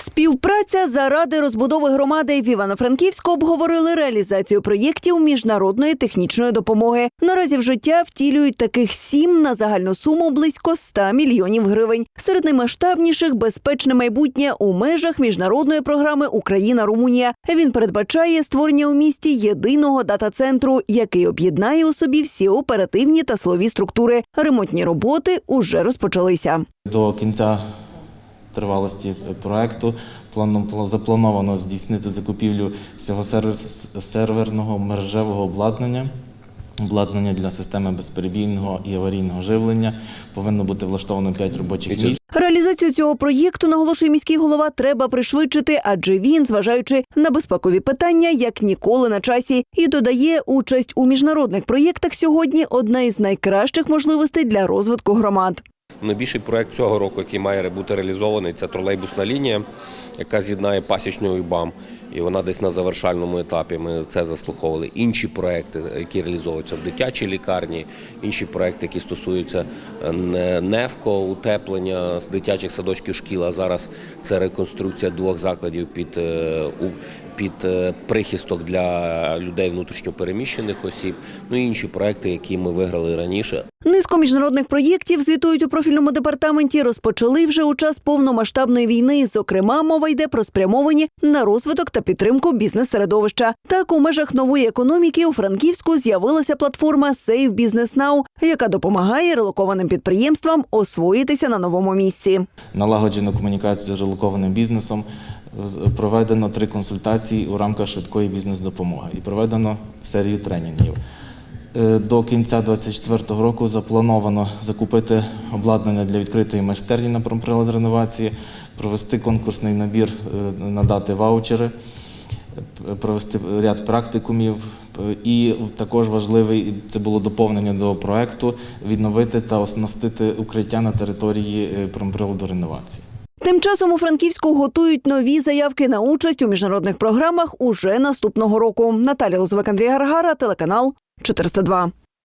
Співпраця заради розбудови громади в Івано-Франківську обговорили реалізацію проєктів міжнародної технічної допомоги. Наразі в життя втілюють таких сім на загальну суму близько 100 мільйонів гривень. Серед наймасштабніших безпечне майбутнє у межах міжнародної програми Україна Румунія. Він передбачає створення у місті єдиного дата-центру, який об'єднає у собі всі оперативні та силові структури. Ремонтні роботи уже розпочалися. До кінця тривалості проекту планом- заплановано здійснити закупівлю всього серверного мережевого обладнання. Обладнання для системи безперебійного і аварійного живлення повинно бути влаштовано 5 робочих місць. Реалізацію цього проєкту, наголошує міський голова, треба пришвидшити, адже він, зважаючи на безпекові питання, як ніколи на часі, і додає участь у міжнародних проєктах сьогодні одна із найкращих можливостей для розвитку громад. Найбільший проект цього року, який має бути реалізований, це тролейбусна лінія, яка з'єднає пасічню і БАМ. І вона десь на завершальному етапі. Ми це заслуховували. Інші проекти, які реалізовуються в дитячій лікарні, інші проекти, які стосуються е, НЕФКО, утеплення з дитячих садочків шкіл. А зараз це реконструкція двох закладів під, е, під е, прихисток для людей внутрішньопереміщених осіб. Ну і інші проекти, які ми виграли раніше. Низку міжнародних проєктів звітують у профільному департаменті. Розпочали вже у час повномасштабної війни. Зокрема, мова йде про спрямовані на розвиток та підтримку бізнес-середовища. Так, у межах нової економіки у Франківську з'явилася платформа Save Business Now, яка допомагає релокованим підприємствам освоїтися на новому місці. Налагоджено комунікацію з релокованим бізнесом. Проведено три консультації у рамках швидкої бізнес-допомоги і проведено серію тренінгів. Е, До кінця 2024 року заплановано закупити обладнання для відкритої майстерні на промприлад реновації, провести конкурсний набір, е, надати ваучери, е, провести ряд практикумів. І також важливий це було доповнення до проекту відновити та оснастити укриття на території е, промприладу реновації. Тим часом у Франківську готують нові заявки на участь у міжнародних програмах уже наступного року. Наталя Лозовик, Андрій Гаргара, телеканал 402.